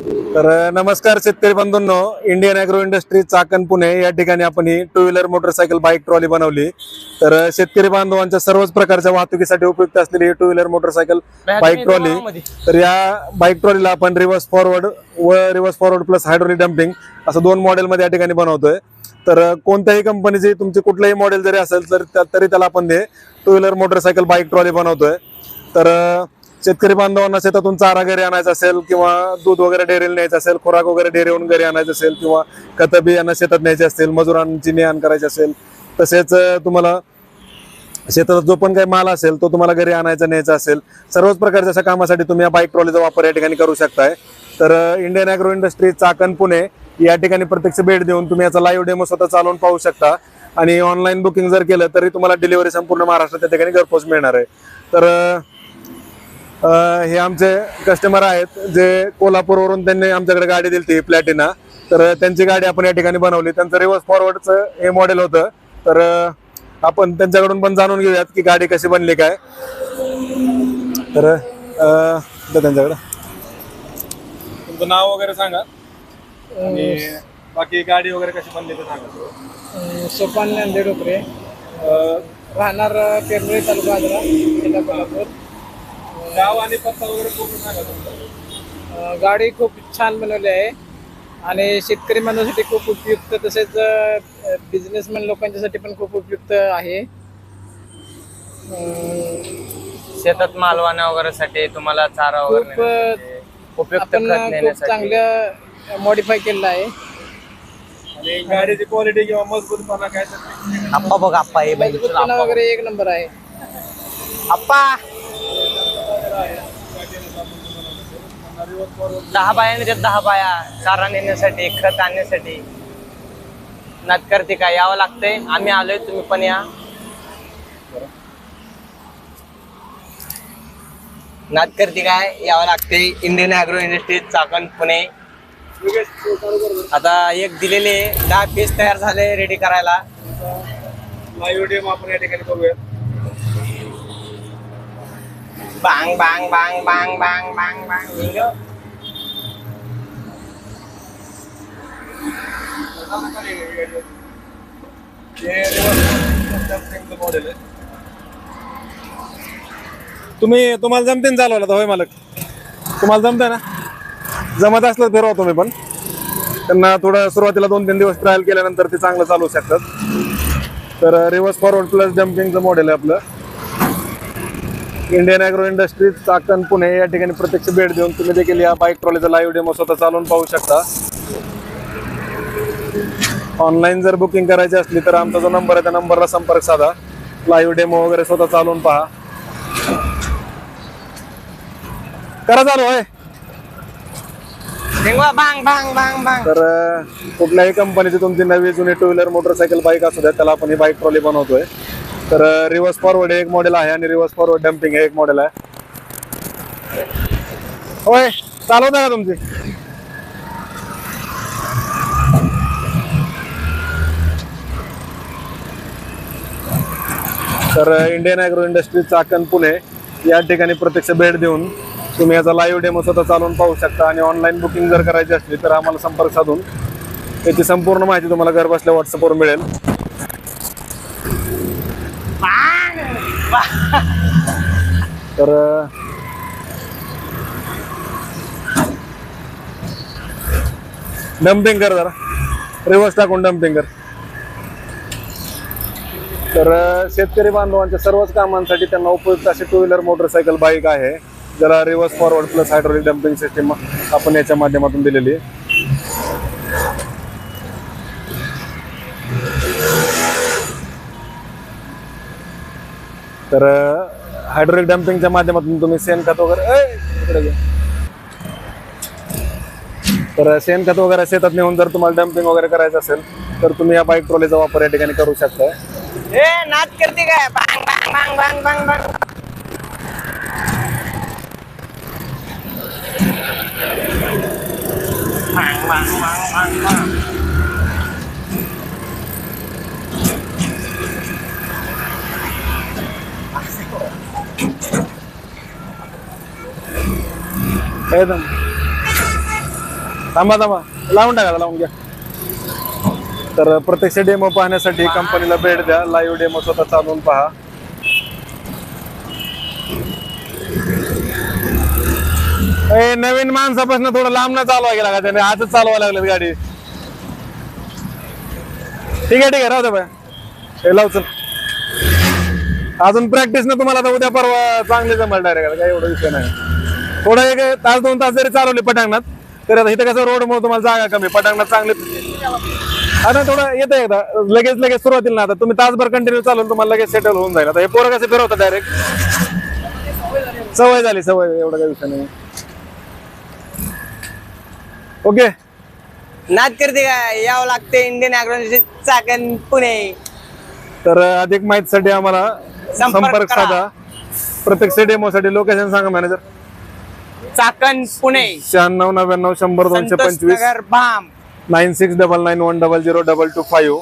तर नमस्कार शेतकरी बंधूंनो. Indian agro industry Chakan Pune. या ठिकाणी आपण ही two wheeler motorcycle bike trolley बनवली. तर शेतकरी बांधवांच्या सर्वच प्रकारच्या वाहतुकीसाठी उपयुक्त असलेली two wheeler motorcycle bike trolley तर या बाईक ट्रॉलीला आपण रिव्हर्स फॉरवर्ड व reverse forward plus hydraulic dumping असं दोन मॉडेल मध्ये या ठिकाणी बनवतोय. तर कोणत्याही कंपनीचे तुमचे कुठलंही मॉडेल जरी असेल तर तरी त्याला आपण ते two wheeler motorcycle bike trolley बनवतोय. तर शेतकरी बांधवांना शेतातून चारा घरी आणायचा असेल किंवा दूध वगैरे डेअरीला न्यायचं असेल खुराक वगैरे डेअरीहून घरी आणायचं असेल किंवा खतं बियाणं शेतात न्यायचे असतील मजुरांची ने आण करायची असेल तसेच तुम्हाला शेतात जो पण काही माल असेल तो तुम्हाला घरी आणायचा न्यायचा असेल सर्वच प्रकारच्या अशा कामासाठी तुम्ही या बाईक ट्रॉलीचा वापर या ठिकाणी करू शकताय. तर Indian agro industry Chakan Pune या ठिकाणी प्रत्यक्ष भेट देऊन तुम्ही याचा लाईव्ह डेमो स्वतः चालवून पाहू शकता. आणि ऑनलाईन बुकिंग जर केलं तरी तुम्हाला डिलिव्हरी संपूर्ण महाराष्ट्रात त्या ठिकाणी घरपोच मिळणार आहे. तर हे आमचे कस्टमर आहेत जे कोल्हापूरवरून त्यांनी आमच्याकडे गाडी दिली ती प्लॅटिना तर त्यांची गाडी आपण या ठिकाणी बनवली. त्यांचं रिव्हर्स फॉरवर्डचं हे मॉडेल होतं. तर आपण त्यांच्याकडून पण जाणून घेऊयात की गाडी कशी बनली काय. तर त्यांच्याकडे. तुमचं नाव वगैरे सांगा. आणि बाकी गाडी वगैरे कशी बनली ते सांगा. सोपान नांदे डोकरे अं, राहणार अं, पेरमळे तालुका आजरा जिल्हा कोल्हापूर. गाव आणि पत्ता वगैरे पूर्ण सांगा तुमचा. अं, गाडी खूप छान बनवली आहे. आणि शेतकरी माणसासाठी खूप उपयुक्त तसेच बिझनेसमॅन लोकांच्यासाठी पण खूप उपयुक्त आहे. अं, शेतात मालवाना वगैरे साठी तुम्हाला चारा वगैरे खूप नेण्यासाठी, उपयुक्त आपण खत खूप नेण्यासाठी. चांगलं मॉडीफाय केलेलं आहे. आणि गाडीची क्वालिटी किंवा मजबूतपणा काय तर. आप्पा बघ आप्पा हे मजबूतपणा वगैरे एक नंबर आहे. आप्पा! दहा बाया नेतात दहा बाया चारा नेण्यासाठी खत आणण्यासाठी. नाटकर्ती काय यावं लागतंय. आम्ही आलोय तुम्ही पण या. नाटकर्ती काय यावं लागतंय. Indian agro industry Chakan Pune. आता एक दिलेले दहा पीस तयार झाले रेडी करायला. आपण या ठिकाणी बघूया बांग बांग बांग बांग बांग बांग बांग मॉडेल आहे तुम्ही तुम्हाला जमते ना चालवायला तर होय मालक? तुम्हाला जमतंय ना? जमत असलं तर फिरवा तुम्ही पण. त्यांना थोडं सुरुवातीला दोन तीन दिवस ट्रायल केल्यानंतर ते चांगलं चालवू शकतात. तर रिव्हर्स फॉरवर्ड प्लस जम्पिंगचं मॉडेल आहे आपलं. Indian agro industries Chakan Pune या ठिकाणी प्रत्यक्ष भेट देऊन तुम्ही देखील या बाईक ट्रॉलीचा लाईव्ह डेमो स्वतः चालवून पाहू शकता. ऑनलाईन जर बुकिंग करायची असली तर आमचा जो नंबर आहे त्या नंबरला संपर्क साधा. लाईव्ह डेमो वगैरे स्वतः चालवून पहा. करा चालू होय. हिंगवा बांग बांग बांग बांग तर कुठल्याही कंपनीची तुमची नवी जुनी टू व्हीलर मोटरसायकल बाईक असू द्या त्याला आपण ही बाईक ट्रॉली बनवतोय. तर रिव्हर्स फॉरवर्ड एक मॉडेल आहे आणि रिव्हर्स फॉरवर्ड डम्पिंग हे एक मॉडेल आहे. होय चालवत आहे का तुमची? तर Indian agro industry Chakan Pune या ठिकाणी प्रत्यक्ष भेट देऊन तुम्ही याचा लाईव्ह डेमो स्वतः चालवून पाहू शकता आणि ऑनलाईन बुकिंग जर करायची असली तर आम्हाला संपर्क साधून याची संपूर्ण माहिती तुम्हाला घर बसल्या व्हॉट्सअपवर मिळेल. तर डम्पिंग कर जरा. रिव्हर्स टाकून डम्पिंग कर. तर शेतकरी बांधवांच्या सर्वच कामांसाठी त्यांना उपयुक्त अशी टू व्हीलर मोटरसायकल बाईक आहे. ज्याला reverse forward plus hydraulic dumping system आपण याच्या माध्यमातून दिलेली तर हायड्रोलिक डम्पिंगच्या माध्यमातून तुम्ही शेणखत वगैरे तर शेणखत वगैरे शेतात नेऊन जर तुम्हाला डम्पिंग वगैरे करायचं असेल तर तुम्ही या बाईक ट्रॉलीचा वापर या ठिकाणी करू शकता. ए नाच करते काय बांग बांग बांग बांग बांग बांग बांग बांग बांग बांग बांग एकदम थांबा थांबा लावून टाका लावून घ्या तर प्रत्यक्ष डेमो पाहण्यासाठी कंपनीला भेट द्या. लाईव्ह डेमो स्वतः चालवून पहा. ए, नवीन माणसापासून थोडं लांब न चालवा गेला का त्याने? आजच चालवा लागलेत गाडी. ठीक आहे ठीक आहे. राहू दे बाय. हे लाव अजून प्रॅक्टिस ना तुम्हाला आता उद्या परवा चांगले जमल डायरेक्ट काही एवढा विषय नाही. थोडं एक तास दोन तास जरी चालवले पटांगणात तर आता इथं कसं रोड मुळे तुम्हाला जागा कमी. पटांगणात चांगले आता थोडं येतं एकदा. लगेच लगेच सुरुवातीला ना आता. तुम्ही तासभर कंटिन्यू चालवून तुम्हाला लगेच सेटल होऊन जाईल. आता हे पोरं कसे फिरवतात डायरेक्ट सवय झाली सवय. एवढा काही विषय नाही. ओके नाद करते का? यावं लागते इंडियन अॅग्रो चाकण पुणे. तर अधिक माहितीसाठी आम्हाला संपर्क संपर्क करा. साधा. प्रत्येक डेमो साठी लोकेशन सांगा मॅनेजर चाकण पुणे. शहाण्णव नव्याण्णव शंभर दोनशे संतोष पंचवीस. नगर भाम. Nine six double nine one double zero double two five.